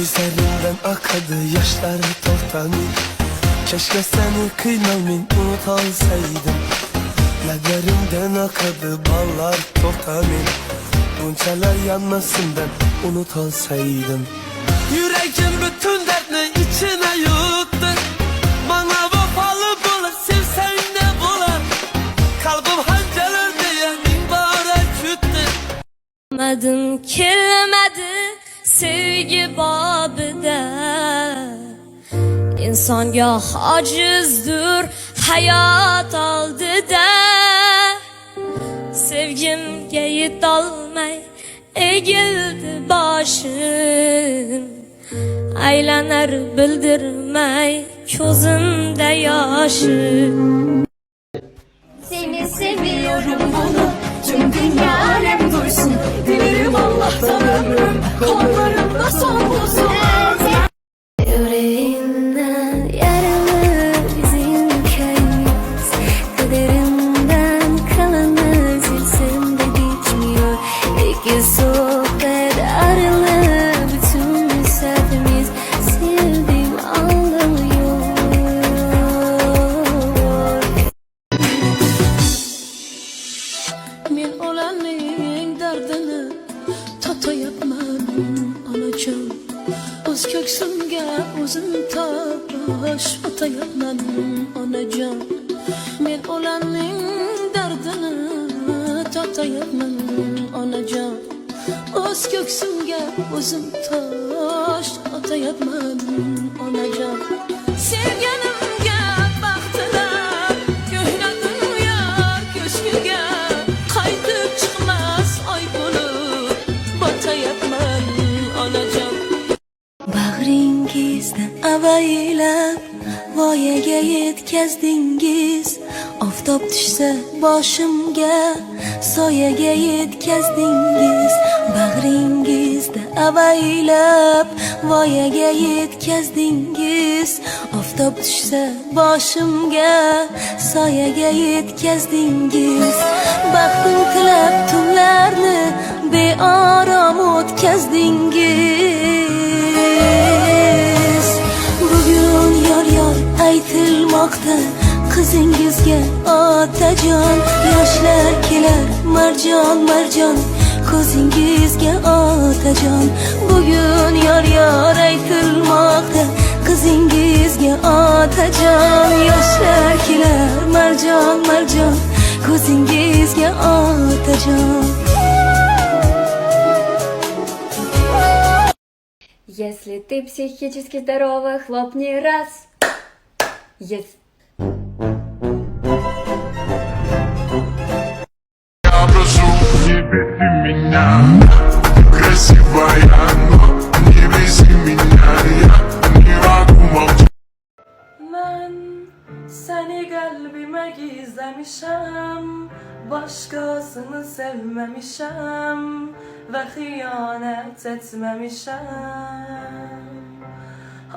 Gözlerimden akadı yaşlar toxtamin Keşke seni kıymalmin unut alsaydım akadı ballar toxtamin Bunçalar yanmasın ben unut alsaydım Yüreğim bütün dertini içine yuttu. Bana vefalı bulur sevsen ne bular Kalbim hançeler diye mübarek yüttü Adım kelmedi sevgi babida İnsonga acizdir hayot oldida Sevgimga yetolmay egildi boshim Aylanar bildirmay ko'zimda yoshim Seni seviyorum bunu Tüm dünya alem duysun Dilerim Ömrüm Kollarımda son bulsun o'z ko'ksimga o'zim tosh otayapman onajon men olanning dardini totayapman onajon o'z ko'ksimga o'zim tosh otayapman onajon sevganimga baxtilar voyaga yetkazdingiz Oftob tushsa boshimga. Soyaga yetkazdingiz Bag'ringizda avaylab. Voyaga yetkazdingiz Oftob tushsa boshimga. Soyaga yetkazdingiz Baxtim tilab tunlarni beorom o'tkazdingiz. Aytilmoqda. Qizingizga otajon yoshlar kelar. Marjon marjon ko'zingizga otajon. Bugun yor yor aytilmoqda. Qizingizga otajon yoshlar kelar. Marjon marjon ko'zingizga otajon. Если ты психически здоровый, хлопни раз. Yes. Ben seni kalbime gizlemişim Başkasını sevmemişim Ve hıyanet etmemişim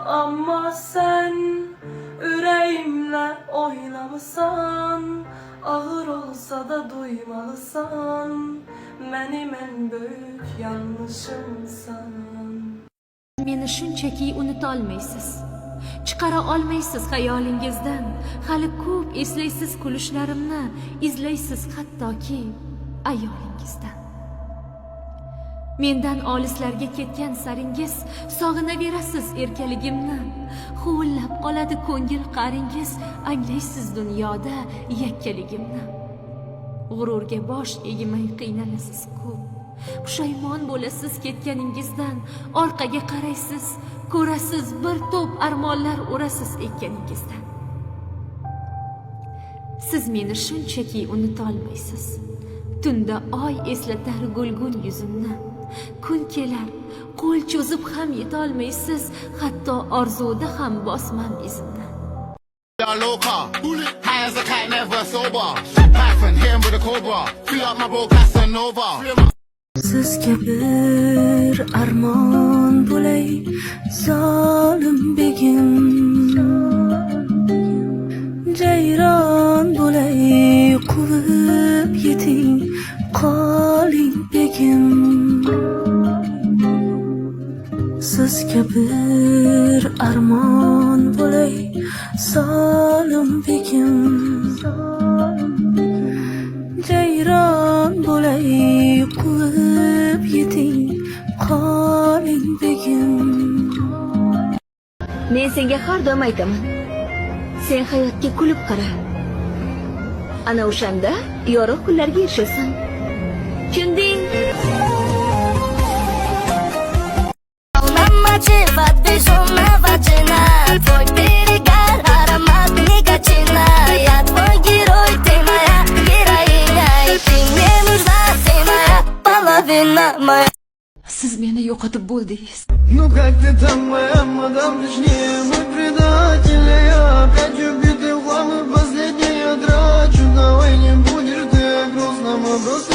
Ama sen yüreğimle oynamışsan Ağır olsa da duymalısan Benim en büyük yanlışımsan. Meni shunchaki unutolmaysiz chiqara olmaysiz xayolingizdan hali ko'p eslaysiz kulishlarimni izlaysiz hattoki ayolingizdan mendan olislarga ketgan saringiz sog'inaverasiz erkaligimni. Huvillab qoladi ko'ngil qaringiz anglaysiz dunyoda yakkaligimni. G'ururga bosh egmay qiynalasiz ko'p pushaymon bo'lasiz ketganingizdan orqaga qaraysiz ko'rasiz bir to'p armonlar urasiz ekkaningizdan. Siz meni shunchaki unutolmaysiz. Tunda oy eslatar gulgun yuzimni kun kelar qo'l cho'zib ham yetolmaysiz hatto orzuda ham bosmam Y'all loca, high as a cat, never sober Python, hit him with a cobra. Fill up my bro, Casanova. Sizga bir armon bo'lay zolim begim. Jayron bo'lay quvib siz sizga bir armon bo'lay zolim begim jayron bo'lay quvib yeting qoling begim Men senga har doim. Sen hayotga kulib qara. Ana o'shanda yorug' kunlarga erishasan. Tushunding? С изменой yo'qotib bo'ldingiz. Ну как ты там, моя мадам, точнее, мой предатель, я опять убитый в хлам и последняя давай не будешь ты грустным, а просто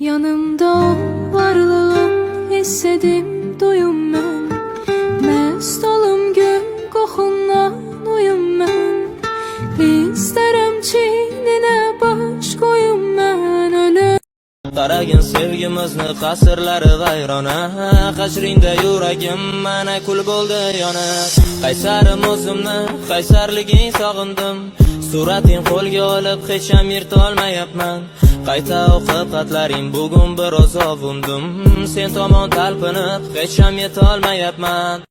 Yanımda varlığın hissedim doyum ben. Mest olum gün kokundan uyum ben. İsterim çiğnine baş koyum ben. Ölüm qaragin sevgimizni qasrlari vayrona qashringda yuragim mana kul bo'ldi yonib qaysarim o'zimni qaysarliging sog'indim surating qo'lga olib hech ham yirtolmayapman. Qayta o'qib xatlaring bugun biroz ovundim sen tomon talpinib hech ham yetolmayapman.